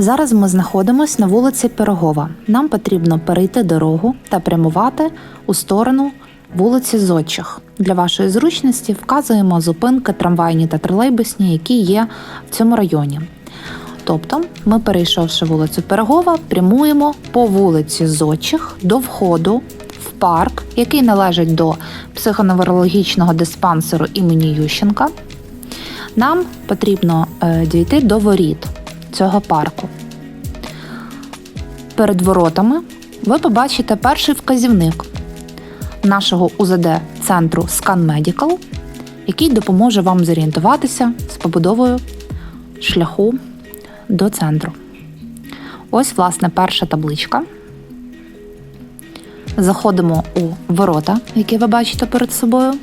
Зараз ми знаходимося на вулиці Пирогова. Нам потрібно перейти дорогу та прямувати у сторону вулиці Зодчих. Для вашої зручності вказуємо зупинки трамвайні та тролейбусні, які є в цьому районі. Тобто, ми, перейшовши вулицю Пирогова, прямуємо по вулиці Зодчих до входу в парк, який належить до психоневрологічного диспансеру імені Ющенка. Нам потрібно е, дійти до воріт цього парку. Перед воротами ви побачите перший вказівник нашого УЗД центру Scan Medical, який допоможе вам зорієнтуватися з побудовою шляху до центру. Ось, власне, перша табличка. Заходимо у ворота, які ви бачите перед собою,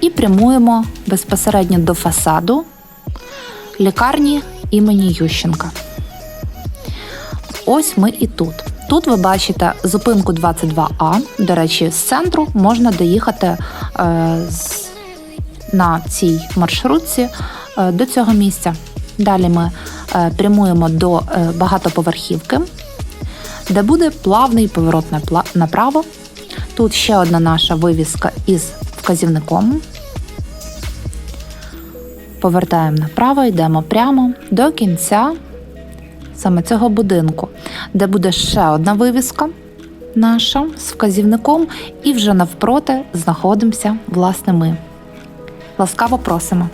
і прямуємо безпосередньо до фасаду лікарні імені Ющенка. Ось ми і тут. Тут ви бачите зупинку 22А. До речі, з центру можна доїхати е, з, на цій маршрутці е, до цього місця. Далі ми е, прямуємо до е, багатоповерхівки, де буде плавний поворот направо. Тут ще одна наша вивіска із вказівником. Повертаємо направо, йдемо прямо до кінця саме цього будинку, де буде ще одна вивіска наша з вказівником, і вже навпроти знаходимося власне ми. Ласкаво просимо.